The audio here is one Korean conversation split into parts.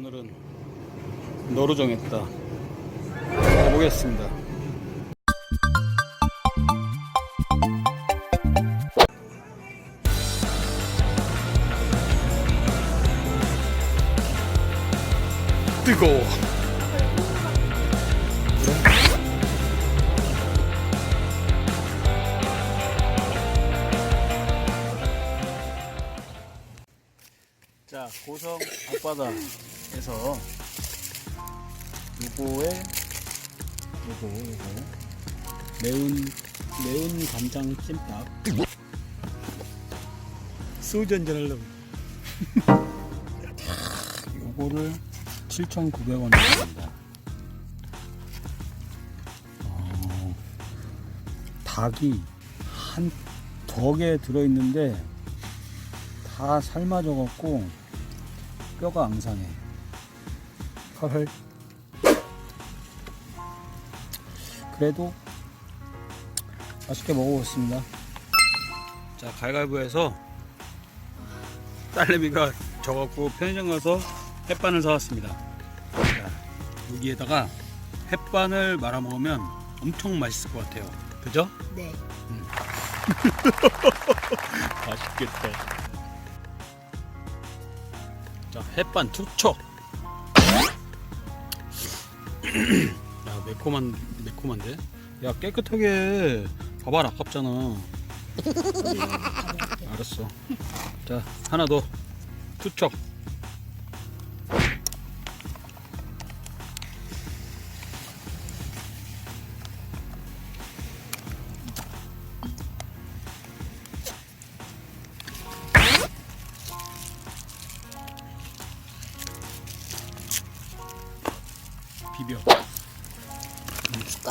오늘은 너로 정했다. 가보겠습니다. 뜨거워. 자, 고성 앞바다 에서 요거에 요거 요거. 매운 매운 간장 찜닭. 소주 한잔 하려고. 요거를 7,900원 줍니다. 어, 닭이 한 덕에 들어있는데 다 삶아져 갖고 뼈가 앙상해 헐 그래도 맛있게 먹어보겠습니다 자 갈갈부에서 딸내미가 져갖고 편의점 가서 햇반을 사왔습니다 자, 여기에다가 햇반을 말아 먹으면 엄청 맛있을 것 같아요 그죠? 네. 맛있겠다. 자, 햇반 투척. 야, 매콤한 매콤한데? 야, 깨끗하게 봐봐 아깝잖아. 알았어. 자, 하나 더. 투척.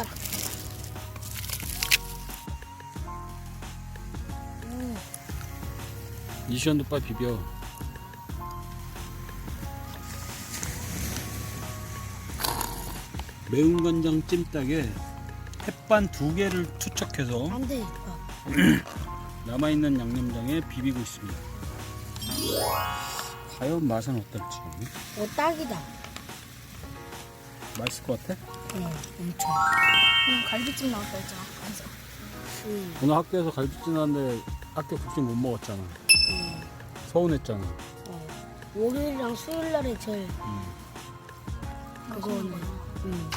숟가락. 이시연도 빨리 비벼. 매운 간장 찜닭에 햇반 두 개를 투척해서 안 돼. 아, 남아있는 양념장에 비비고 있습니다. 과연 맛은 어떨지 어, 딱이다. 맛있을 것 같아? 응, 엄청. 응, 갈비찜 나왔다 했잖아. 그래서 응, 오늘 학교에서 갈비찜 나왔는데 학교 급식 못 먹었잖아. 응. 서운했잖아. 어. 월요일이랑 수요일 날에 제일 음. 그거는. 응.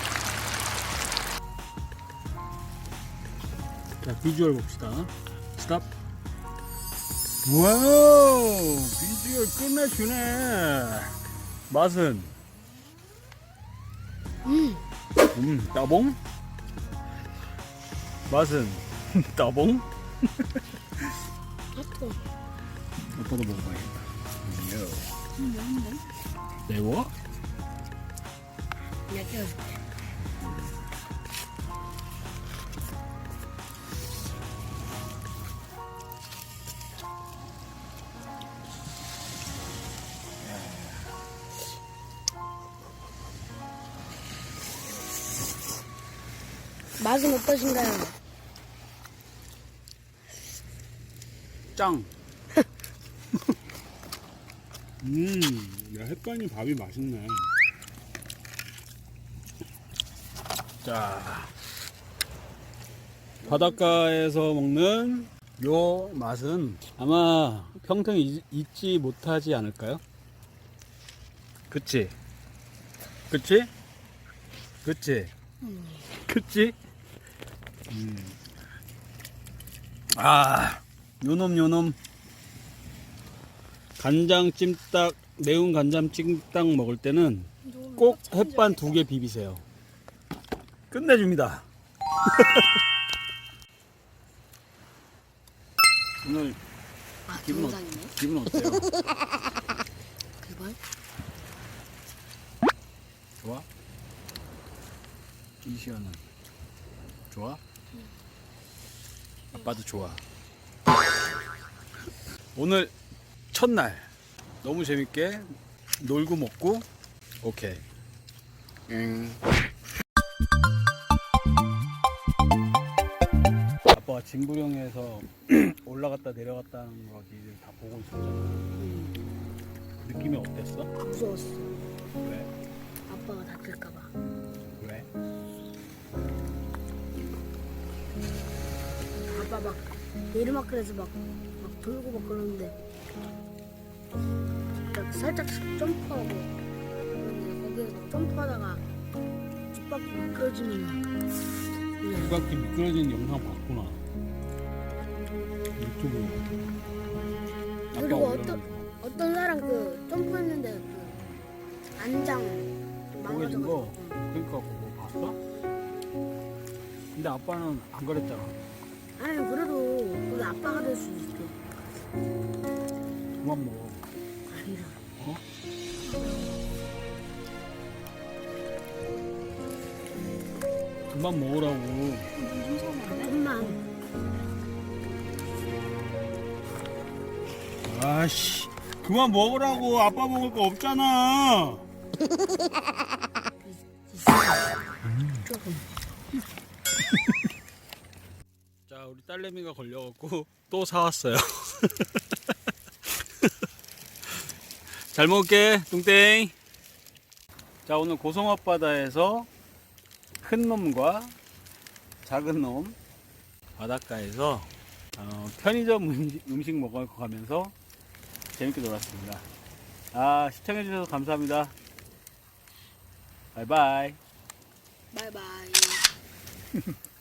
자 비주얼 봅시다 스탑 와우 비주얼 끝내주네 맛은 음. 음 따봉 맛은 따봉 하트. 오빠도 먹어봐야겠다 음, 매운데? 매워? 약간 맛은 어떠신가요? 짱 음, 야, 햇반이 밥이 맛있네. 자, 바닷가에서 먹는 요 맛은 아마 평생 잊, 잊지 못하지 않을까요? 그치? 그치? 그치? 그치? 음. 아, 요놈 요놈. 간장 찜닭 매운 간장 찜닭 먹을 때는 꼭 햇반 두 개 비비세요. 끝내줍니다. 오늘 아, 기분, 어, 동상이네. 기분 어때요? 그걸? 좋아? 이시연은 좋아? 아빠도 좋아. 오늘 첫날 너무 재밌게 놀고 먹고 오케이. 응. 아빠가 진구령에서 올라갔다 내려갔다 하는 거 길을 다 보고 있었잖아. 느낌이 어땠어? 무서웠어. 왜? 아빠가 다칠까봐. 왜? 아빠 막 내리막길에서 막, 막 돌고 막 그러는데 딱 살짝 점프하고 그런데 거기서 점프하다가 뒷바퀴 미끄러지면 그냥 바퀴 미끄러지는 영상 봤구나. 유튜브. 그리고 어떤 어떤 사람 그 점프했는데 그 안장 쪼개진 거? 그러니까 그거 봤어? 근데 아빠는 안 그랬잖아. 아니 그래도 그게 아빠가 될 수 있어 그만 먹어. 아니라 어? 그만 먹으라고. 엄마 아씨. 그만 먹으라고. 아빠 먹을 거 없잖아. 조금 자, 우리 딸내미가 걸려갖고 또 사왔어요. 잘 먹을게, 뚱땡. 자, 오늘 고성 앞바다에서 큰 놈과 작은 놈 바닷가에서 어, 편의점 음식, 음식 먹어가면서 재밌게 놀았습니다. 아, 시청해주셔서 감사합니다. 바이바이. 바이바이